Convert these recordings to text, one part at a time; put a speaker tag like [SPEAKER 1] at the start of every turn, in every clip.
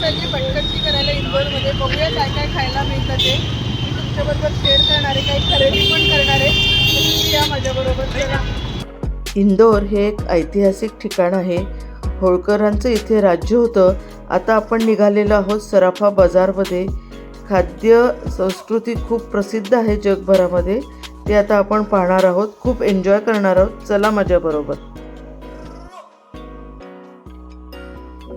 [SPEAKER 1] चालली भटकंती करायला इंदोरमध्ये. बघूया काय काय खायला मिळतं ते. मी तुमच्याबरोबर शेअर करणार आहे काही खरेदी पण करणार. आहे तुम्ही या माझ्याबरोबर
[SPEAKER 2] इंदोर हे एक ऐतिहासिक ठिकाण आहे. होळकरांचं इथे राज्य होतं. आता आपण निघालेलो आहोत सराफा बाजारमध्ये. खाद्य संस्कृती खूप प्रसिद्ध आहे जगभरामध्ये. ते आता आपण पाहणार आहोत. खूप एन्जॉय करणार आहोत. चला माझ्याबरोबर.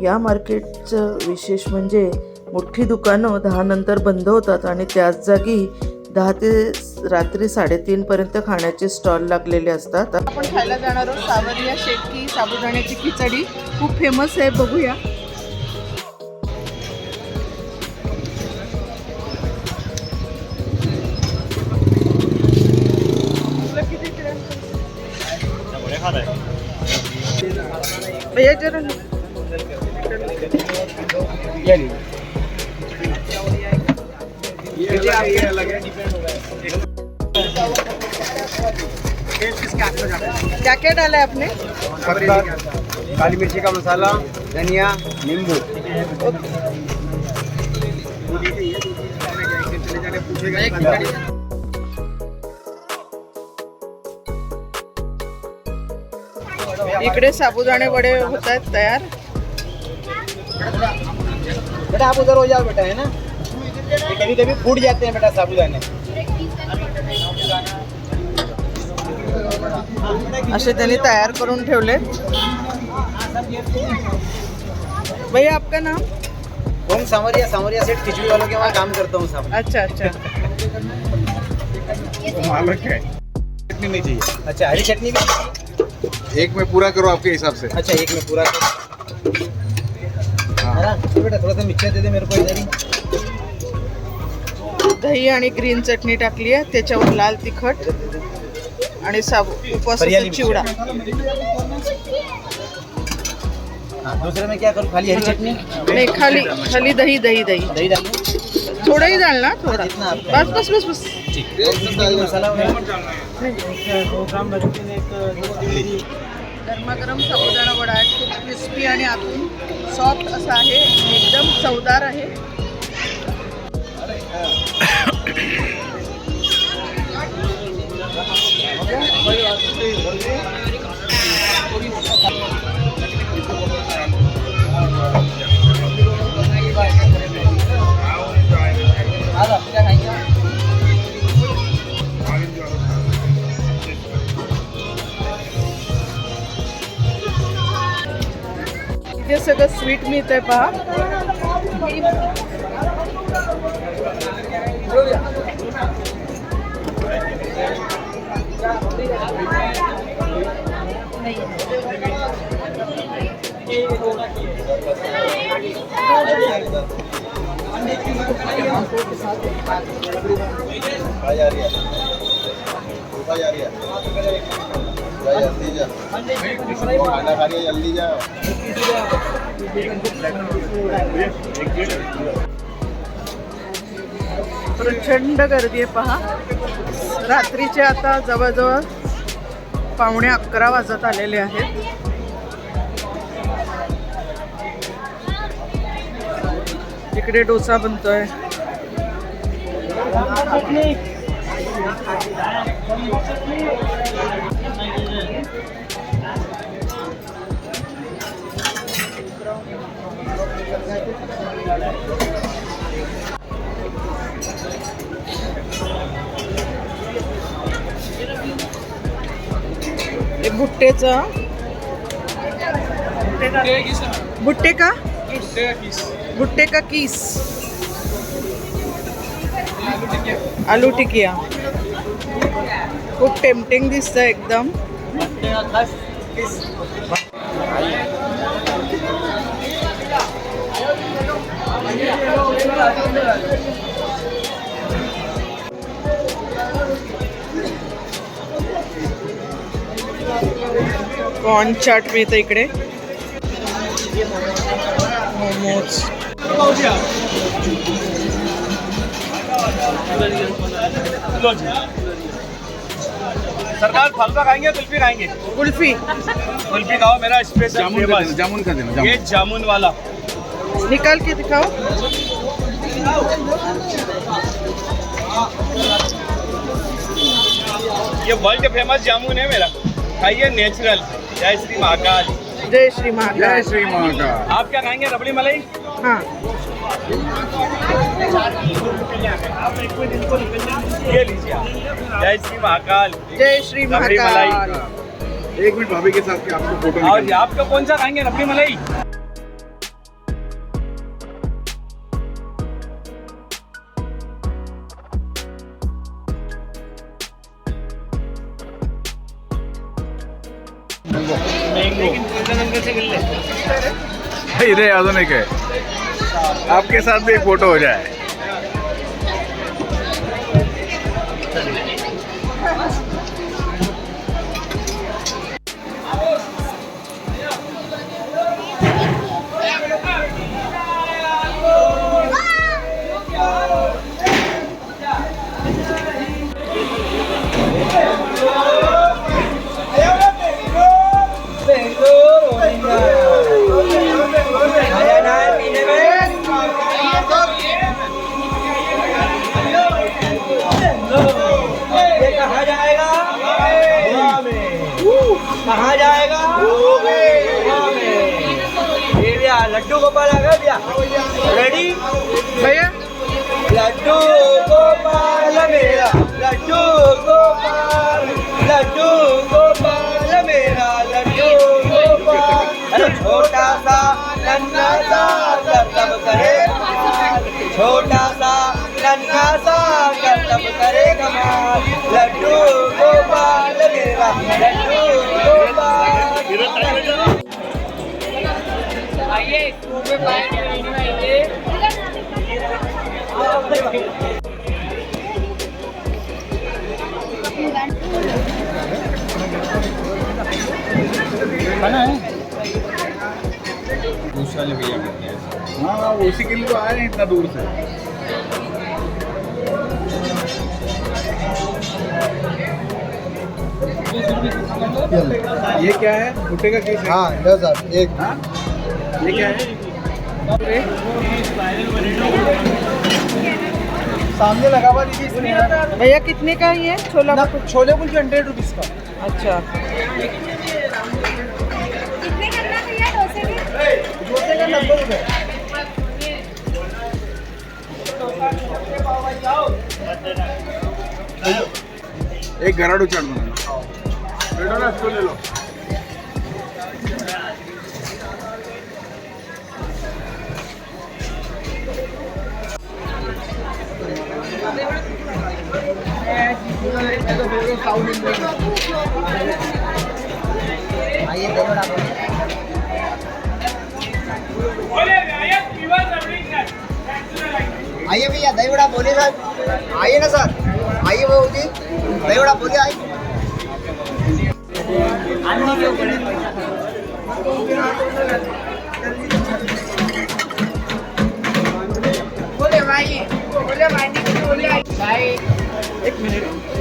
[SPEAKER 2] या मार्केटचं विशेष म्हणजे मोठी दुकानं दहा नंतर बंद होतात आणि त्याच जागी दहा ते रात्री साडेतीनपर्यंत खाण्याचे स्टॉल लागलेले असतात.
[SPEAKER 1] आपण खायला जाणार आहोत सावरिया शेटकी साबुदाण्याची खिचडी. खूप फेमस आहे बघूया? भैया जरा क्या क्या डाला है आपने
[SPEAKER 3] काली मिर्ची का मसाला धनिया नींबू.
[SPEAKER 1] इकडे साबुदाणे वडे होत आहेत तयार.
[SPEAKER 3] बेटा आप उधर हो जाओ बेटा है ना? कभी कभी फूट जाते हैं बेटा साबुदाने।
[SPEAKER 1] असे त्यांनी तयार करून ठेवले। भैया आपका नाम?
[SPEAKER 3] कौन सांवरिया सांवरिया सेठ खिचड़ी वालों के वहाँ काम करता हूँ साहब
[SPEAKER 1] अच्छा अच्छा।
[SPEAKER 4] चटनी नहीं चाहिए।
[SPEAKER 3] अच्छा हरी चटनी भी?
[SPEAKER 4] एक में पूरा करो आपके हिसाब से।
[SPEAKER 3] अच्छा एक में पूरा कर। बेटा थोड़ा सा मिक्सर दे दे मेरे को इधर ही
[SPEAKER 1] दही आणि ग्रीन चटणी टाकली आहे त्याच्यावर लाल तिखट आणि साबू उपवासाचा
[SPEAKER 3] मिरची.
[SPEAKER 1] चिवडा
[SPEAKER 3] हाँ दूसरे में क्या करूँ खाली हरी चटनी
[SPEAKER 1] नाही खाली खाली दही दही दही
[SPEAKER 3] दही डालूं
[SPEAKER 1] थोडं ही डाल ना थोडा
[SPEAKER 3] आपका
[SPEAKER 1] बस बस बस बस
[SPEAKER 3] मसाला
[SPEAKER 1] गरमागरम साबुदाणा वडा आहे. खूप क्रिस्पी आणि आतून सॉफ्ट असा आहे. एकदम चवदार आहे. सगळं स्वीट मिळत आहे पहा.
[SPEAKER 4] आ जा रही है आ जा रही है जल्दी जा खाना खा जल्दी जा
[SPEAKER 1] प्रचंड गर्दी आहे पहा. रात्रीचे आता जवळजवळ पावणे अकरा वाजत आलेले आहेत. इकडे डोसा बनतोय. हे भुट्टेचं भुट्टे का? भुट्टे का किस? आलू टिकिया. खूप टेम्पटिंग दिसतं एकदम. कॉर्न चाट मिळतं इकडे। मोमोज
[SPEAKER 5] सरकार फलवा खाएँगे कुल्फी खाएँगे?
[SPEAKER 1] कुल्फी।
[SPEAKER 5] कुल्फी खाओ मेरा स्पेशल
[SPEAKER 4] जामुन का देना जामुन का देना
[SPEAKER 5] ये
[SPEAKER 4] जामुन।
[SPEAKER 5] जामुन वाला।
[SPEAKER 1] निकाल के दिखाओ।
[SPEAKER 5] ये वर्ल्ड फ़ेमस जामुन है मेरा। खाइए नेचुरल जय श्री महाकाल।
[SPEAKER 1] जय श्री महाकाल।
[SPEAKER 5] जय श्री महाकाल। आप क्या खाएँगे? रबड़ी मलाई?
[SPEAKER 1] हाँ।
[SPEAKER 5] ये लीजिए जय श्री महाकाल।
[SPEAKER 1] जय श्री
[SPEAKER 5] रबड़ी
[SPEAKER 1] महाकाल।
[SPEAKER 5] मलाई।
[SPEAKER 6] एक मिनट भाभी के साथ के आपको फ़ोटो
[SPEAKER 5] और आपको कौन सा खाएँगे? रबड़ी मलाई?
[SPEAKER 6] इधर अजून एक आपके साथ भी एक फोटो हो जाए।
[SPEAKER 3] लड्डू गोपाल मेरा लड्डू गोपाल अरे छोटा सा नन्हा सा करतब करे छोटा सा नन्हा सा करतब करे कमाल लड्डू गोपाल मेरा लड्डू गोपाल
[SPEAKER 6] हाँ? उसी के लिए तो आए हैं इतना दूर से। ये क्या है? भुट्टे का केस?
[SPEAKER 3] हाँ दस हज़ार एक।
[SPEAKER 6] हाँ? ये क्या है?
[SPEAKER 3] सामने लगा हुआ
[SPEAKER 1] भैया कितने का है? ये छोला?
[SPEAKER 3] छोले कुलचे हंड्रेड रुपीज़ का।
[SPEAKER 1] अच्छा।
[SPEAKER 7] कितने करना भैया डोसे
[SPEAKER 3] डोसे का नब्बे रुपये
[SPEAKER 6] एक गराडू चाट बनाना बेटा ना इसको ले लो।
[SPEAKER 3] आइए भैया दही बड़ा बोले सर आइए ना सर? आइए वो जी दही बड़ा बोले बोले
[SPEAKER 1] भाई बोले
[SPEAKER 3] भाई बोले भाई एक मिनिट.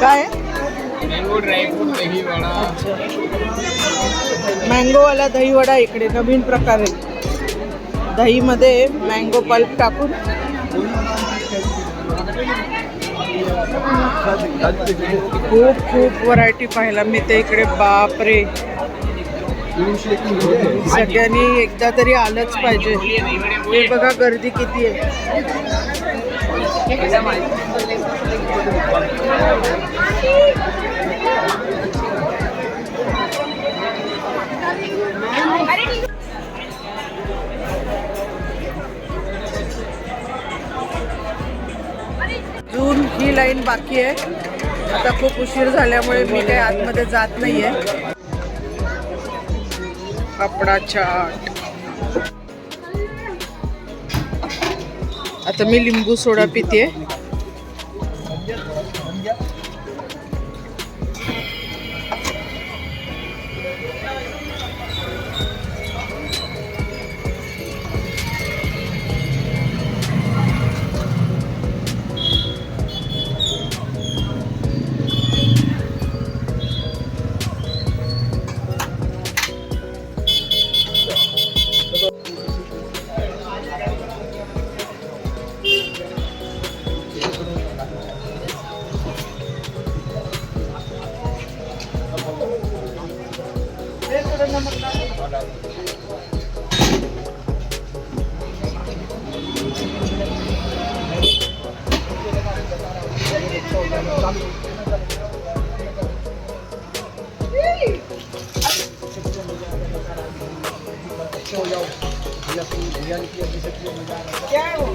[SPEAKER 1] काय? मँगो वाला दहीवडा इकडे नवीन प्रकार. आहे दहीमध्ये मँगो पल्प टाकून. खूप खूप व्हरायटी पाहायला मिळते इकडे. बापरे. सगळ्यांनी एकदा तरी आलंच पाहिजे. हे बघा गर्दी किती आहे. जून ही लाईन बाकी आहे. आता खूप उशीर झाल्यामुळे मी काही आतमध्ये जात नाहीये. कपडा चाट. आता मी लिंबू सोडा पिते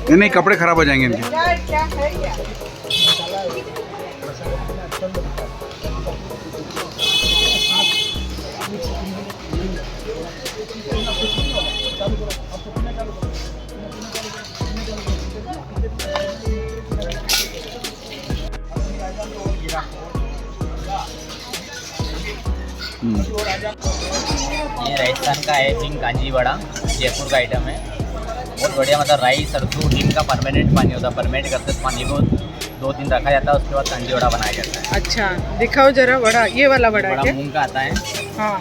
[SPEAKER 6] नहीं नहीं कपड़े खराब हो जाएंगे इनके।
[SPEAKER 8] ये राजस्थान का है थिंक कांजी वड़ा जयपुर का आइटम है। बहुत बढ़िया मतलब राई सरसों नीम का परमानेंट पानी होता है परमानेंट करते पानी को दो दिन रखा जाता है उसके बाद कांजी वड़ा बनाया जाता है।
[SPEAKER 1] अच्छा दिखाओ जरा वड़ा ये वाला वड़ा
[SPEAKER 8] बड़ा मूंग का आता है।
[SPEAKER 1] हाँ।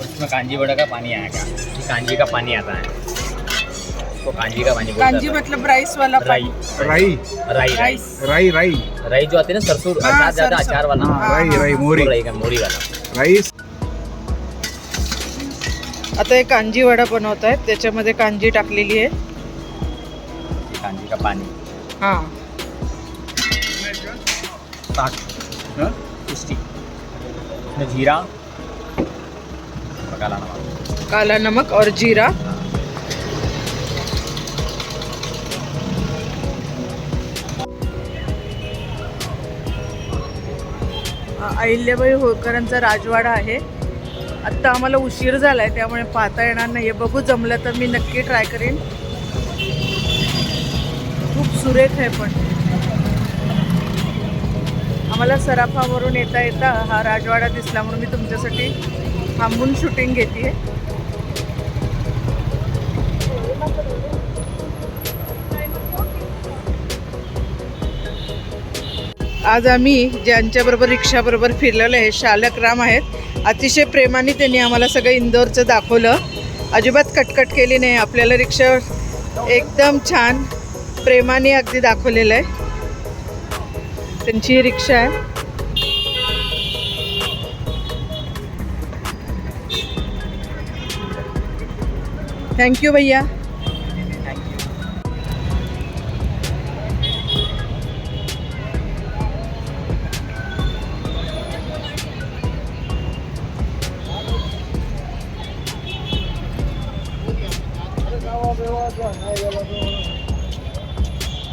[SPEAKER 8] उसमें कांजी वड़ा का पानी आएगा कांजी का पानी आता है। उसको कांजी का पानी
[SPEAKER 1] कांजी मतलब राइस वाला
[SPEAKER 8] राई।
[SPEAKER 6] राई।
[SPEAKER 8] राई राई।
[SPEAKER 1] राइस
[SPEAKER 6] राई राई।
[SPEAKER 8] राई जो आती है ना सरसों
[SPEAKER 1] हाँ,
[SPEAKER 8] ज़्यादा। अचार वाला।
[SPEAKER 6] हाँ, राई राई मोरी।
[SPEAKER 8] राई का मोरी वाला।
[SPEAKER 6] राईस।
[SPEAKER 1] आता हे कांजी वडा बनवत आहेत त्याच्यामध्ये कांजी टाकलेली आहे.
[SPEAKER 8] कांजी का पानी
[SPEAKER 1] हां.
[SPEAKER 8] जीरा? काला नमक
[SPEAKER 1] काला नमक और जीरा. अहिल्याबाई होळकरांचा राजवाडा आहे. आत्ता आम्हाला उशीर झाला आहे त्यामुळे पाहता येणार नाही. आहे बघू जमलं तर मी नक्की ट्राय करेन. खूप सुरेख आहे पण. आम्हाला सराफावरून येता येता हा राजवाडा दिसला म्हणून मी तुमच्यासाठी थांबून शूटिंग घेते आज आम्ही ज्यांच्याबरोबर रिक्षाबरोबर फिरलेलो आहे शालक राम आहेत अतिशय प्रेमाने त्यांनी आम्हाला सगळं इंदोरचं दाखवलं. अजिबात कटकट केली नाही आपल्याला रिक्षा एकदम छान प्रेमाने अगदी दाखवलेलं आहे. त्यांची ही रिक्षा आहे. थँक्यू भैया.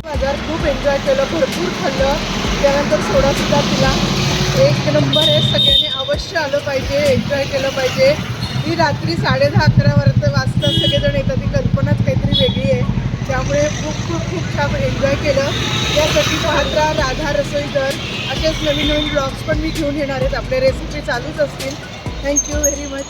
[SPEAKER 1] बाजार खूप एन्जॉय केलं भरपूर खाल्लं. त्यानंतर सोडासुद्धा पिला एक नंबर आहे सगळ्यांनी अवश्य आलं पाहिजे एन्जॉय केलं पाहिजे. ही रात्री साडे दहा अकरा वाजता सगळेजण येतात. ती कल्पनाच काहीतरी वेगळी आहे. त्यामुळे खूप खूप खूप छान एन्जॉय केलं. त्यासाठी पाहत राहा राधा रसोई दर असेच नवीन नवीन ब्लॉग्स पण मी घेऊन येणार आहेत. आपल्या रेसिपी चालूच असतील. Thank you very much